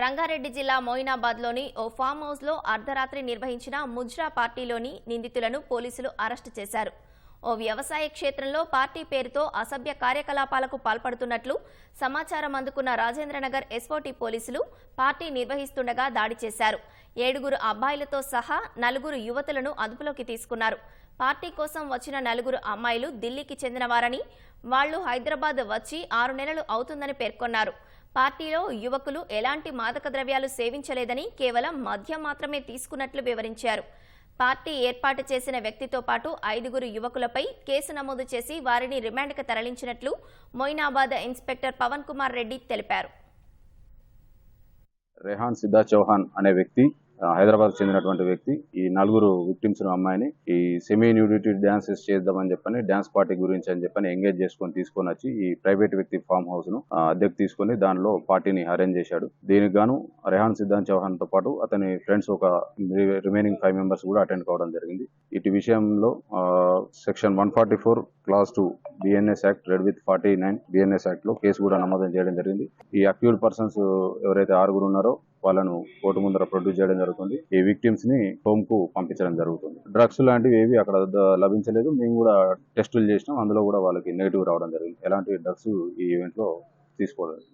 రంగారెడ్డి జిల్లా మోయినాబాద్లోని ఓ ఫామ్ హౌస్లో అర్ధరాత్రి నిర్వహించిన ముజ్రా పార్టీలోని నిందితులను పోలీసులు అరెస్టు చేశారు. ఓ వ్యవసాయ క్షేత్రంలో పార్టీ పేరుతో అసభ్య కార్యకలాపాలకు పాల్పడుతున్నట్లు సమాచారం అందుకున్న రాజేంద్రనగర్ ఎస్ఓటి పోలీసులు పార్టీ నిర్వహిస్తుండగా దాడి చేశారు. ఏడుగురు అబ్బాయిలతో సహా నలుగురు యువతులను అదుపులోకి తీసుకున్నారు. పార్టీ కోసం వచ్చిన నలుగురు అమ్మాయిలు ఢిల్లీకి చెందినవారని వాళ్ళు హైదరాబాద్ వచ్చి ఆరు నెలలు అవుతుందని పేర్కొన్నారు. పార్టీలో యువకులు ఎలాంటి మాదక ద్రవ్యాలు సేవించలేదని కేవలం మద్యం మాత్రమే తీసుకున్నట్లు వివరించారు. పార్టీ ఏర్పాటు చేసిన వ్యక్తితో పాటు ఐదుగురు యువకులపై కేసు నమోదు చేసి వారిని రిమాండ్కు తరలించినట్లు మొయినాబాద్ ఇన్స్పెక్టర్ పవన్ కుమార్ రెడ్డి తెలిపారు. రెహాన్ సిద్ధా చౌహాన్ అనే వ్యక్తి హైదరాబాద్ చెందినటువంటి వ్యక్తి ఈ నలుగురు విక్టిమ్స్ అమ్మాయిని ఈ సెమీ న్యూడిటీ డాన్సెస్ చేద్దామని చెప్పని డాన్స్ పార్టీ గురించి అని చెప్పని ఎంగేజ్ చేసుకొని తీసుకొని వచ్చి ఈ ప్రైవేట్ వ్యక్తి ఫామ్ హౌస్ను అద్దెకు తీసుకొని దానిలో పార్టీని అరేంజ్ చేశాడు. దీనికి గాను రెహాన్ సిద్ధాంత్ చౌహాన్తో పాటు అతని ఫ్రెండ్స్ ఒక రిమైనింగ్ ఫైవ్ మెంబర్స్ కూడా అటెండ్ కావడం జరిగింది. ఇటు విషయంలో section one forty four class two BNS act read with forty nine BNS యాక్ట్లో కేసు కూడా నమోదు చేయడం జరిగింది. ఈ అక్యూడ్ పర్సన్స్ ఎవరైతే ఆరుగురు ఉన్నారో వాళ్ళను కోర్టు ముందర ప్రొడ్యూస్ చేయడం జరుగుతుంది. ఈ విక్టిమ్స్ని హోమ్కు పంపించడం జరుగుతుంది. డ్రగ్స్ లాంటివి ఏవి అక్కడ లభించలేదు. మేము కూడా టెస్టులు చేసినాం. అందులో కూడా వాళ్ళకి నెగిటివ్ రావడం జరిగింది. ఎలాంటి డ్రగ్స్ ఈ ఈవెంట్లో తీసుకోలేదు.